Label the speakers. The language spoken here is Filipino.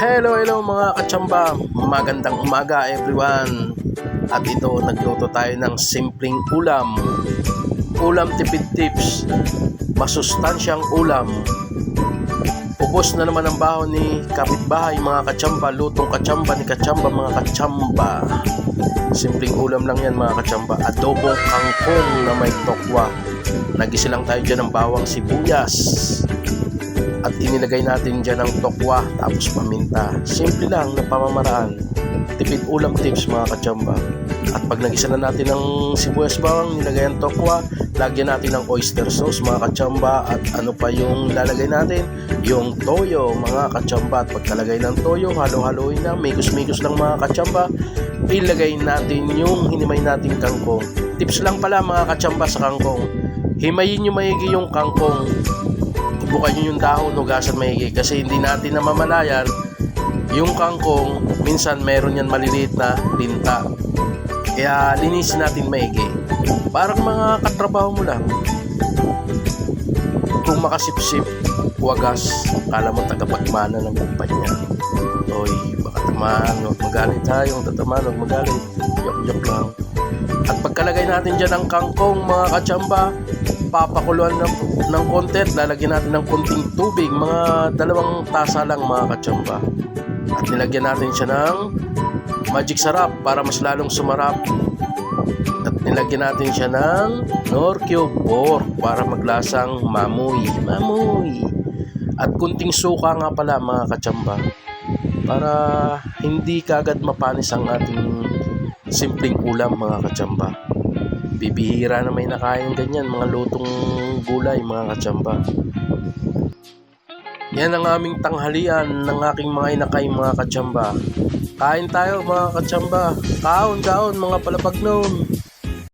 Speaker 1: Hello, hello mga katsamba. Magandang umaga everyone. At ito, nagluto tayo ng simpleng ulam. Ulam tipid tips. Masustansyang ulam. Ubos na naman ang baho ni kapitbahay mga katsamba. Lutong katsamba ni katsamba mga katsamba. Simpleng ulam lang yan mga katsamba. Adobong kangkong na may tokwa. Nagisi lang tayo dyan ng bawang sibuyas at inilagay natin dyan ng tokwa tapos paminta. Simple lang na pamamaraan. Tipid ulam tips mga katsamba. At pag nagisa na natin ng sibuyas bawang, nilagay ang tokwa, lagyan natin ng oyster sauce mga katsamba at ano pa yung lalagay natin? Yung toyo mga katsamba. At pagkalagay ng toyo, halo-haloin na, migos-migos lang mga katsamba. Ilagay natin yung hinimay nating kangkong. Tips lang pala mga katsamba sa kangkong. Himayin nyo maigi yung kangkong bukan nyo yung dahon hugasan maigi. Kasi hindi natin namamalayan yung kangkong minsan meron yan maliliit na linta kaya linisin natin maigi. Parang mga katrabaho mo lang. Kung makasipsip wagas. Kala mo tagapagmana ng kumpanya oy baka tamaan huwag magalit yung tatamaan huwag magalit. Yok yok lang. At pagkalagay natin dyan ng kangkong mga katsamba papakuluan ng, ng konti at lalagyan natin ng konting tubig. Mga dalawang tasa lang mga katsamba at nilagyan natin siya ng magic sarap para mas lalong sumarap. At nilagyan natin siya ng nor cube pork para maglasang mamoy. Mamoy! At kunting suka nga pala mga katsamba para hindi kagad mapanis ang ating simpleng ulam mga katsamba bibihira na may nakain ganyan mga lutong gulay mga katsamba yan ang aming tanghalian ng aking mga inakay mga katsamba kain tayo mga katsamba kaon kaon mga palapag noon